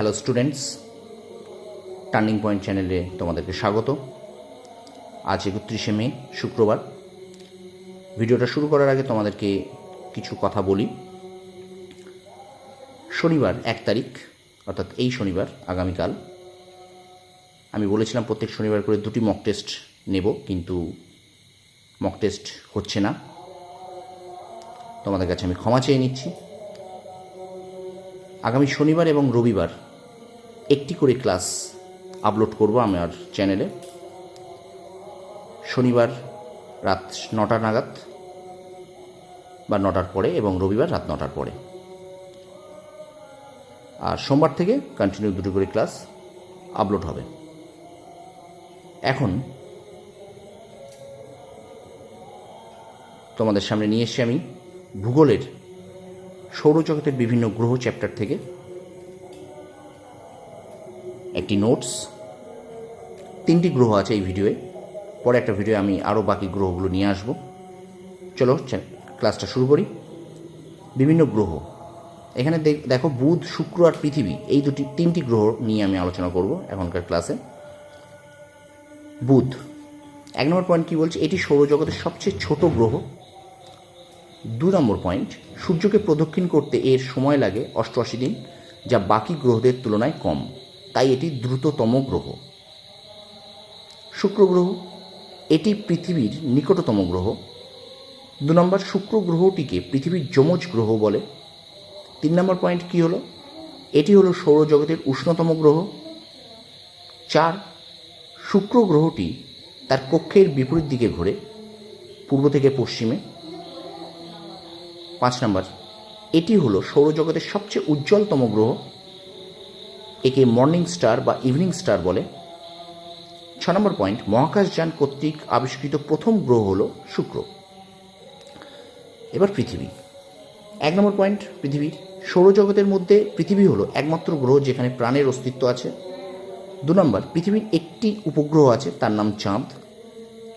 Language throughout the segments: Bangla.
হ্যালো স্টুডেন্টস টার্নিং পয়েন্ট চ্যানেলে তোমাদেরকে স্বাগত। আজ একত্রিশে মে, শুক্রবার। ভিডিওটা শুরু করার আগে তোমাদেরকে কিছু কথা বলি। শনিবার এক তারিখ, অর্থাৎ এই শনিবার, আগামীকাল। আমি বলেছিলাম প্রত্যেক শনিবার করে দুটি মক টেস্ট নেব, কিন্তু মক টেস্ট হচ্ছে না। তোমাদের কাছে আমি ক্ষমা চেয়ে নিচ্ছি। আগামী শনিবার এবং রবিবার একটি করে ক্লাস আপলোড করব আমার চ্যানেলে। শনিবার রাত নটা নাগাদ বা নটার পরে এবং রবিবার রাত নটার পরে। আর সোমবার থেকে কন্টিনিউ দুটো করে ক্লাস আপলোড হবে। এখন তোমাদের সামনে নিয়ে এসেছি আমি ভূগোলের সৌরজগতের বিভিন্ন গ্রহ চ্যাপ্টার থেকে। একটি নোটস তিনটি গ্রহ আছে এই ভিডিওয়ে পরে একটা ভিডিও আমি আরও বাকি গ্রহগুলো নিয়ে আসব। চলো ক্লাসটা শুরু করি। বিভিন্ন গ্রহ। এখানে দেখো বুধ, শুক্র আর পৃথিবী, এই দুটি, তিনটি গ্রহ নিয়ে আমি আলোচনা করব এখনকার ক্লাসে বুধ। এক নম্বর পয়েন্ট কী বলছে? এটি সৌরজগতের সবচেয়ে ছোট গ্রহ। দু নম্বর পয়েন্ট সূর্যকে প্রদক্ষিণ করতে এর সময় লাগে অষ্টআশি দিন, যা বাকি গ্রহদের তুলনায় কম। তাই এটি দ্রুততম গ্রহ। শুক্র গ্রহ, এটি পৃথিবীর নিকটতম গ্রহ। দু নম্বর শুক্র গ্রহটিকে পৃথিবীর যমজ গ্রহ বলে। তিন নম্বর পয়েন্ট কী হলো? এটি হলো সৌরজগতের উষ্ণতম গ্রহ। চার, শুক্র গ্রহটি তার কক্ষের বিপরীত দিকে ঘোরে, পূর্ব থেকে পশ্চিমে। পাঁচ নম্বর, এটি হলো সৌরজগতের সবচেয়ে উজ্জ্বলতম গ্রহ। একে মর্নিং স্টার বা ইভিনিং স্টার বলে। ছ নম্বর পয়েন্ট মহাকাশযান কর্তৃক আবিষ্কৃত প্রথম গ্রহ হল শুক্র। এবার পৃথিবী। এক নম্বর পয়েন্ট পৃথিবীর সৌরজগতের মধ্যে পৃথিবী হলো একমাত্র গ্রহ যেখানে প্রাণের অস্তিত্ব আছে। দু নম্বর, পৃথিবীর একটি উপগ্রহ আছে, তার নাম চাঁদ।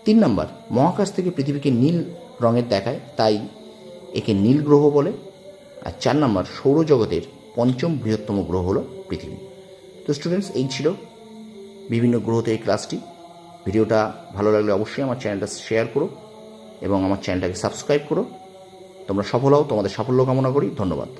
তিন নম্বর, মহাকাশ থেকে পৃথিবীকে নীল রঙের দেখায়, তাই একে নীল গ্রহ বলে। আর চার নম্বর, সৌরজগতের পঞ্চম বৃহত্তম গ্রহ হলো পৃথিবী। তো স্টুডেন্টস এই ছিল বিভিন্ন গ্রহতে এই ক্লাসটি ভিডিওটা ভালো লাগলে অবশ্যই আমার চ্যানেলটা শেয়ার করো এবং আমার চ্যানেলটাকে সাবস্ক্রাইব করো। তোমরা সফল হও, তোমাদের সাফল্য কামনা করি। ধন্যবাদ।